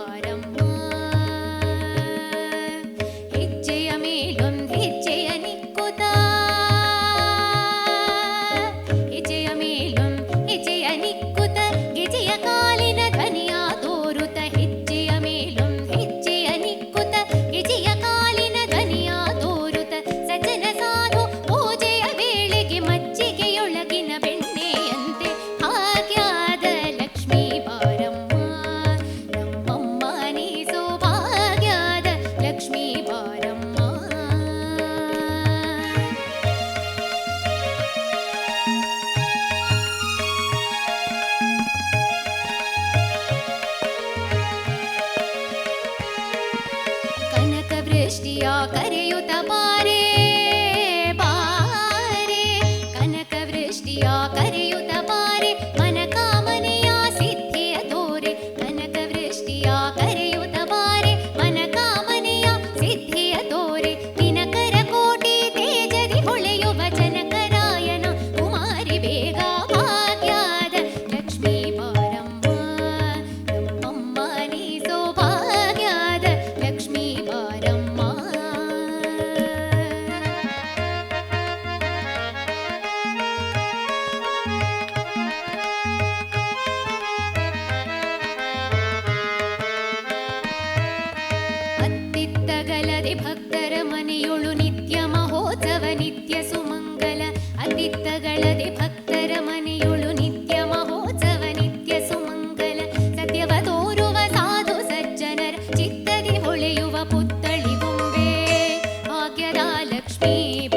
வாரம் सृष्टिया करयुत पारे ಭಕ್ತಿ ಭಕ್ತರ ಮನೆಯೊಳು ನಿತ್ಯ ಮಹೋತ್ಸವ, ನಿತ್ಯ ಸುಮಂಗಲ. ಅತಿಥಗಳದೆ ಭಕ್ತರ ಮನೆಯೊಳು ನಿತ್ಯ ಮಹೋತ್ಸವ, ನಿತ್ಯ ಸುಮಂಗಲ. ಸತ್ಯವ ತೋರುವ ಸಾಧು ಸಜ್ಜನರ ಚಿತ್ತದಿ ಹೊಳೆಯುವ ಪುತ್ತಳಿ ಬೊಂಬೆ ಭಾಗ್ಯದ ಲಕ್ಷ್ಮೀ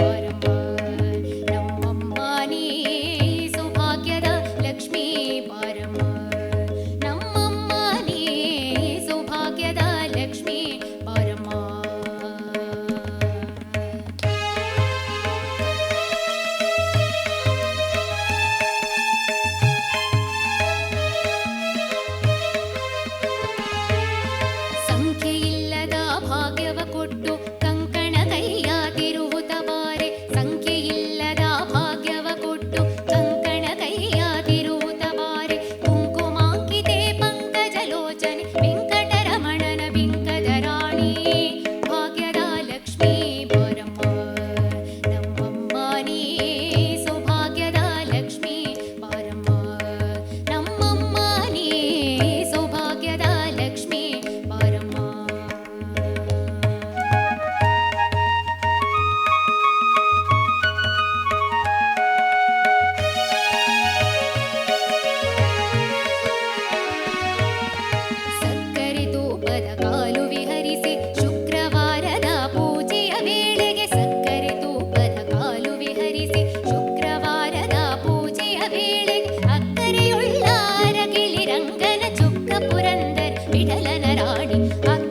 நாடி